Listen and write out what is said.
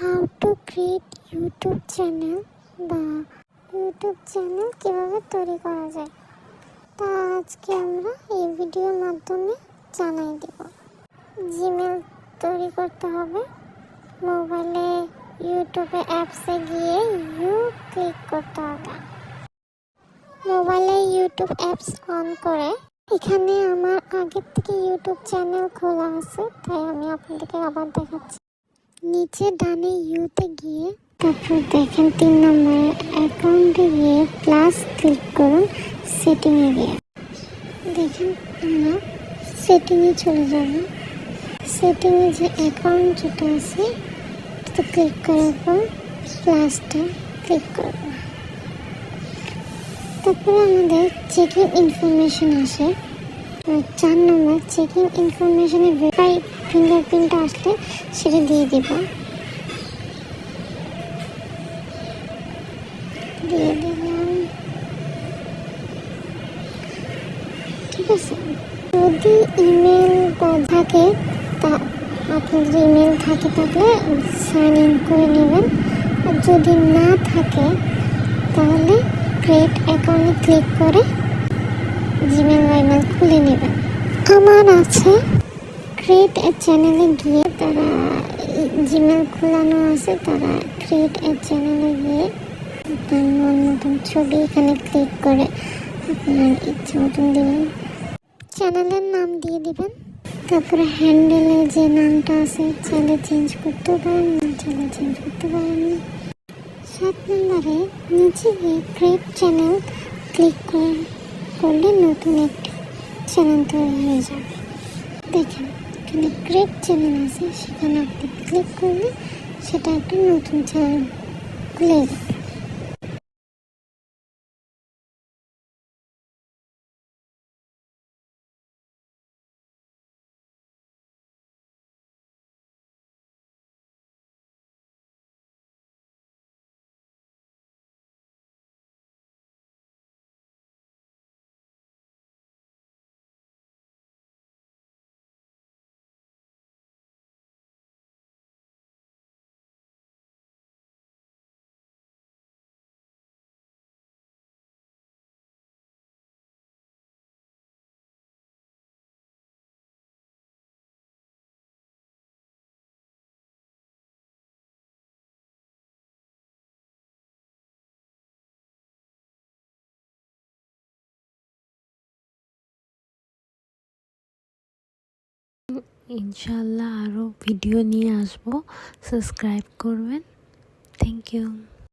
How to create YouTube channel বা YouTube channel কীভাবে তৈরি করা যায়? তা আজকে আমরা এই ভিডিওর মাধ্যমে জানাই দেব। জিমেল তৈরি করতে হবে। মোবাইলে ইউটিউবে অ্যাপসে গিয়ে ইউ ক্লিক করতে হবে। মোবাইলে ইউটিউব অ্যাপস অন করে এখানে আমার আগের থেকে ইউটিউব চ্যানেল খোলা আছে, তাই আমি আপনাদেরকে আবার দেখাচ্ছি। নিচে ডানে ইউতে গিয়ে তারপর দেখেন তিন নম্বরে অ্যাকাউন্টে গিয়ে প্লাস ক্লিক করুন সেটিংয়ে গিয়ে। দেখেন আমরা সেটিংয়ে চলে যাব। সেটিংয়ে যে অ্যাকাউন্ট যেটা আছে তো ক্লিক করার পর প্লাসটা ক্লিক করব। তারপরে আমাদের চেকিং ইনফরমেশন আসে। চার নম্বর চেকিং ইনফরমেশনে ভেরিফাই ফিঙ্গারপ্রিন্টটা আসলে সেটা দিয়ে দিব। দিয়ে দিলাম। ঠিক আছে। যদি ইমেল থাকে, তা আপনাদের ইমেল থাকে থাকলে সাইন ইন করে নেবেন। আর যদি না থাকে, তাহলে ক্রিয়েট অ্যাকাউন্টে ক্লিক করে জিমেল বা ইমেল খুলে নেবেন। আমার আছে ক্রিয়েট এ চ্যানেলে গিয়ে তারা জিমেল খোলানো আছে, তারা ক্রিয়েট এ চ্যানেলে গিয়ে আপনার মন মতন ছবি এখানে ক্লিক করে আপনার ইচ্ছে মতন দেবেন। চ্যানেলের নাম দিয়ে দিবেন। তারপরে হ্যান্ডেলে যে নামটা আছে চাইলে চেঞ্জ করতে পারেন না চাইলে চেঞ্জ করতে পারেন সাত নম্বরে নিচে গিয়ে ক্রিয়েট চ্যানেল ক্লিক করে, করলে নতুন একটি চ্যানেল তৈরি হয়ে যাবে। দেখেন। এখানে ক্রেপ চ্যানেল আছে সেখানে আপনি ক্লিক করলে সেটা একটা নতুন চ্যানেল খুলে যাবে। ইনশাল্লাহ আরও ভিডিও নিয়ে আসব। সাবস্ক্রাইব করবেন। Thank you